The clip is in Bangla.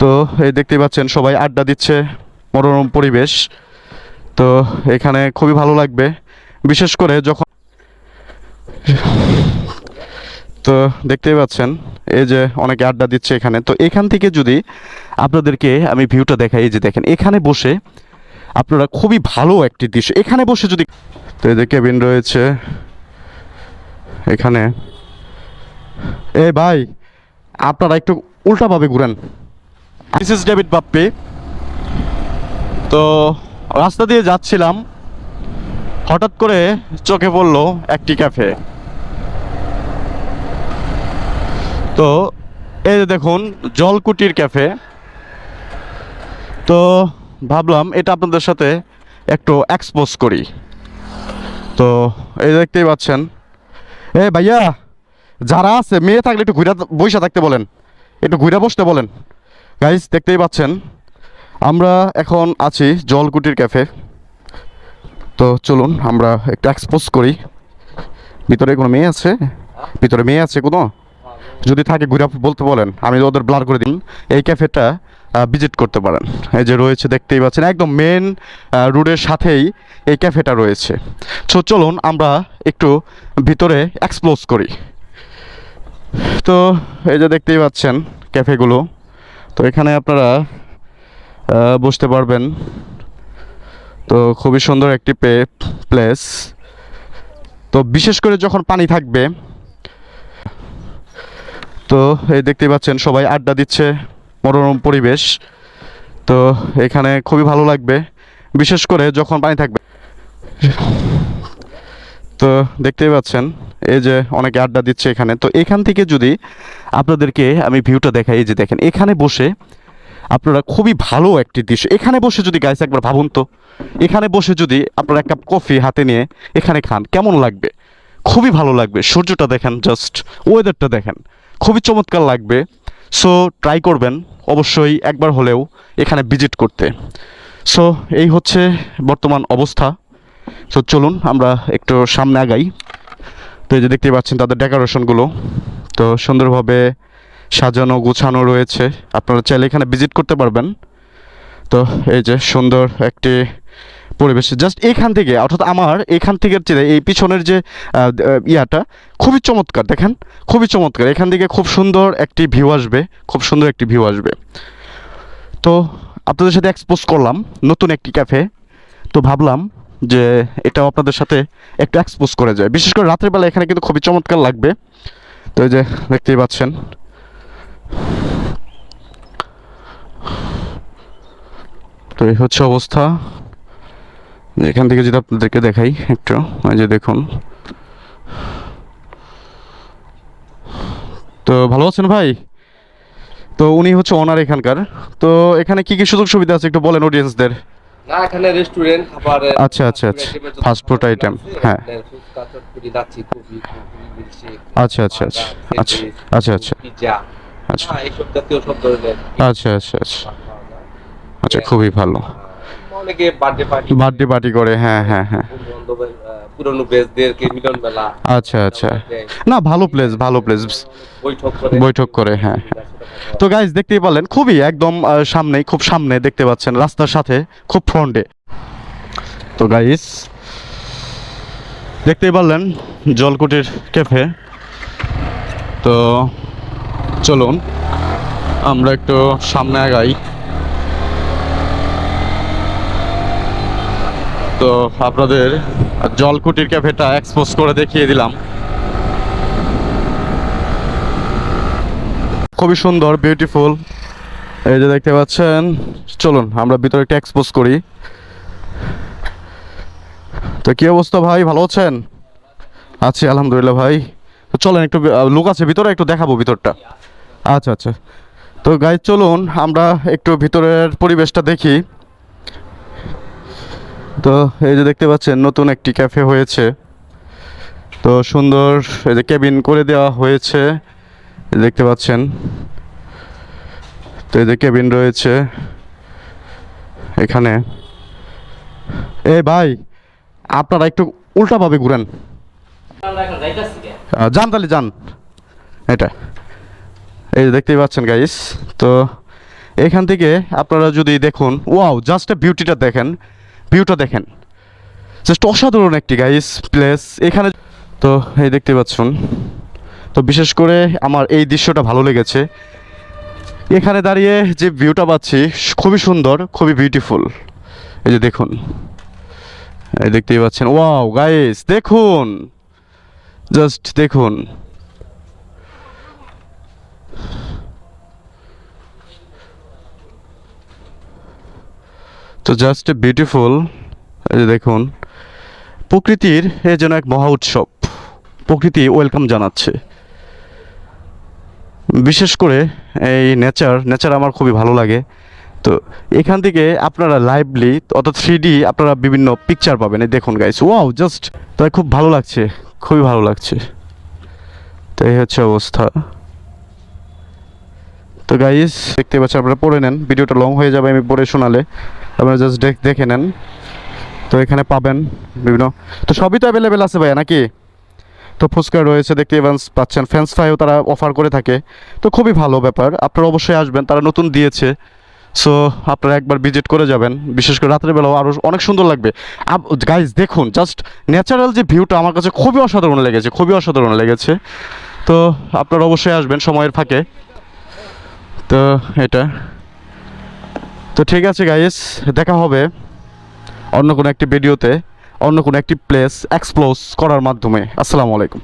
তো এই দেখতেই পাচ্ছেন, সবাই আড্ডা দিচ্ছে মনোরম পরিবেশ। তো এখানে খুবই ভালো লাগবে, বিশেষ করে যখন তো দেখতেই পাচ্ছেন, এই যে অনেকে আড্ডা দিচ্ছে এখানে। তো এখান থেকে যদি আপনাদেরকে আমি ভিউটা দেখাই, এই যে দেখেন, এখানে বসে আপনারা খুবই ভালো একটি দৃশ্য। এখানে বসে যদি তো এই যে কেবিন রয়েছে, এখানে। এ ভাই, আপনারা একটু উল্টাভাবে ঘুরেন। দিস ইজ ডেভিড বাপ্পি তো রাস্তা দিয়ে যাচ্ছিলাম, হঠাৎ করে চোখে পড়ল একটি ক্যাফে। তো এই যে দেখুন, জলকুটির ক্যাফে। তো ভাবলাম এটা আপনাদের সাথে একটু এক্সপোজ করি। তো এই দেখতেই পাচ্ছেন। এ ভাইয়া, যারা আছে, মেয়ে থাকলে একটু ঘুরে বসে থাকতে বলেন। একটু ঘুরে বসতে বলেন। গাইস দেখতেই পাচ্ছেন, আমরা এখন আছি জলকুটির ক্যাফে। তো চলুন, আমরা একটু এক্সপোজ করি। ভিতরে কোনো মেয়ে আছে? ভিতরে মেয়ে আছে কোনো? যদি থাকে, ঘুরে বলতে বলেন। আমি ওদের ব্লার করে দিন। এই ক্যাফেটা ভিজিট করতে পারেন। এই যে রয়েছে, দেখতেই পাচ্ছেন, একদম মেন রোডের সাথেই এই ক্যাফেটা রয়েছে। সো চলুন, আমরা একটু ভিতরে এক্সপ্লোজ করি। তো এই যে দেখতেই পাচ্ছেন, ক্যাফেগুলো। তো এখানে আপনারা বসতে পারবেন। তো খুবই সুন্দর একটি পে প্লেস তো বিশেষ করে যখন পানি থাকবে, তো এই দেখতে পাচ্ছেন সবাই আড্ডা দিচ্ছে, মনোরম পরিবেশ। তো এখানে খুবই ভালো লাগবে, বিশেষ করে যখন পানি থাকবে। তো দেখতেই পাচ্ছেন, এই যে অনেকে আড্ডা দিচ্ছে এখানে। তো এখান থেকে যদি আপনাদেরকে আমি ভিউটা দেখাই, এই যে দেখেন, এখানে বসে আপনারা খুবই ভালো একটি দৃশ্য। এখানে বসে যদি গাইস একবার ভাবুন তো, এখানে বসে যদি আপনারা এক কাপ কফি হাতে নিয়ে এখানে খান, কেমন লাগবে? খুবই ভালো লাগবে। সূর্যটা দেখেন জাস্ট ওয়েদারটা দেখেন, খুবই চমৎকার লাগবে। সো ট্রাই করবেন, অবশ্যই একবার হলেও এখানে ভিজিট করতে। সো এই হচ্ছে বর্তমান অবস্থা। তো চলুন, আমরা একটু সামনে আগাই। তো এই যে দেখতে পাচ্ছেন তাদের ডেকোরেশনগুলো তো সুন্দরভাবে সাজানো, গোছানো রয়েছে। আপনারা চাইলে এখানে ভিজিট করতে পারবেন। তো এই যে সুন্দর একটি পরিবেশ। জাস্ট এখান থেকে, অর্থাৎ আমার এখান থেকে এই পিছনের যে ইয়াটা, খুবই চমৎকার, দেখেন। খুবই চমৎকার। এখান থেকে খুব সুন্দর একটি ভিউ আসবে। খুব সুন্দর একটি ভিউ আসবে। তো আপনাদের সাথে এক্সপোজ করলাম নতুন একটি ক্যাফে তো ভাবলাম যে এটাও আপনাদের সাথে একটু এক্সপোজ করে যায়। বিশেষ করে রাতের বেলা এখানে কিন্তু খুবই চমৎকার লাগবে। তো এই যে দেখতেই পাচ্ছেন। তো এই হচ্ছে অবস্থা। এখান থেকে যদি আপনাদেরকে দেখাই একটু, এই যে দেখুন। তো ভালো আছেন ভাই? তো উনি হচ্ছে ওনার এখানকার। তো এখানে কি কি সুযোগ সুবিধা আছে একটু বলেন অডিয়েন্সদের না এখানে রেস্টুরেন্ট খাবার আচ্ছা, আচ্ছা, আচ্ছা। ফাস্ট ফুড আইটেম হ্যাঁ। লাচ্ছি কফি কফি মিল্কশেক আচ্ছা আচ্ছা আচ্ছা। আচ্ছা আচ্ছা আচ্ছা। আচ্ছা। হ্যাঁ এইসব জাতীয় সব ধরনের আচ্ছা আচ্ছা আচ্ছা। আচ্ছা খুবই ভালো। অনেকে বার্থডে পার্টি বার্থডে পার্টি করে হ্যাঁ হ্যাঁ হ্যাঁ। পুরনো বেসদেরকে মিলন মেলা। আচ্ছা আচ্ছা। না ভালো প্লেস ভালো প্লেস বৈঠক করে। বৈঠক করে হ্যাঁ। তো গাইজ দেখতেই পারলেন খুবই একদম আহ, সামনেই খুব সামনে দেখতে পাচ্ছেন রাস্তার সাথে খুব ফ্রন্টে তো গাইস দেখতেই পারলেন জলকুটির ক্যাফে তো চলুন আমরা একটু সামনে আগাই। তো আপনাদের জলকুটির ক্যাফেটা এক্সপোজ করে দেখিয়ে দিলাম। খুবই সুন্দর বিউটিফুল এই যে দেখতে পাচ্ছেন, চলুন আমরা ভিতরে একটা এক্সপোজ করি। তো কি অবস্থা ভাই, ভালো আছেন? আছি, আলহামদুলিল্লাহ ভাই। তো চলেন একটু লোক আছে, ভিতরে একটু দেখাবো ভিতরটা। আচ্ছা আচ্ছা। তো গাই চলুন আমরা একটু ভিতরের পরিবেশটা দেখি। তো এই যে দেখতে পাচ্ছেন, নতুন একটি ক্যাফে হয়েছে। তো সুন্দর এই যে কেবিন করে দেওয়া হয়েছে দেখতে পাচ্ছেন। তো এই যে কেবিন রয়েছে এখানে। এ ভাই, আপনারা একটু উল্টাভাবে ঘুরেন। যান তাহলে, যান। এটা। এই যে দেখতেই পাচ্ছেন গাইস তো এখান থেকে আপনারা যদি দেখুন ওয়াও জাস্ট বিউটিটা দেখেন। ভিউটা দেখেন। জাস্ট অসাধারণ একটি গাইস প্লেস এখানে তো, এই দেখতে পাচ্ছেন। তো বিশেষ করে আমার এই দৃশ্যটা ভালো লেগেছে। এখানে দাঁড়িয়ে যে ভিউটা পাচ্ছি, খুবই সুন্দর, খুবই বিউটিফুল এই যে দেখুন। এই দেখতেই পাচ্ছেন। ওয়াও গাইস দেখুন। জাস্ট দেখুন। তো জাস্ট এ বিউটিফুল এই যে দেখুন, প্রকৃতির এ যেন এক মহা উৎসব। প্রকৃতি ওয়েলকাম জানাচ্ছে। বিশেষ করে এই নেচার নেচার আমার খুবই ভালো লাগে। তো এখান থেকে আপনারা লাইভলি অর্থাৎ থ্রি ডি আপনারা বিভিন্ন পিকচার পাবেন। এই দেখুন গাইস ওয়াও জাস্ট তাই খুব ভালো লাগছে, খুবই ভালো লাগছে। তো এই হচ্ছে অবস্থা। তো গাইস দেখতে পাচ্ছি আপনারা পড়ে নেন। ভিডিওটা লং হয়ে যাবে, আমি পড়ে শোনালে। আপনারা জাস্ট দেখে নেন। তো এখানে পাবেন বিভিন্ন। তো সবই তো অ্যাভেলেবেল আছে ভাইয়া, নাকি? তো ফুচকা রয়েছে, দেখতে পাচ্ছেন। ফ্রেঞ্চ ফ্রাইও তারা অফার করে থাকে। তো খুবই ভালো ব্যাপার। আপনারা অবশ্যই আসবেন, তারা নতুন দিয়েছে। সো আপনারা একবার ভিজিট করে যাবেন। বিশেষ করে রাতের বেলাও আরও অনেক সুন্দর লাগবে। গাইজ দেখুন জাস্ট ন্যাচারাল যে ভিউটা আমার কাছে খুবই অসাধারণ লেগেছে, খুবই অসাধারণ লেগেছে। তো আপনারা অবশ্যই আসবেন সময়ের ফাঁকে। তো এটা। তো ঠিক আছে গাইস দেখা হবে অন্য কোনো একটি ভিডিওতে অন্য কোনো একটি প্লেস এক্সপ্লোজ করার মাধ্যমে। আসসালামু আলাইকুম।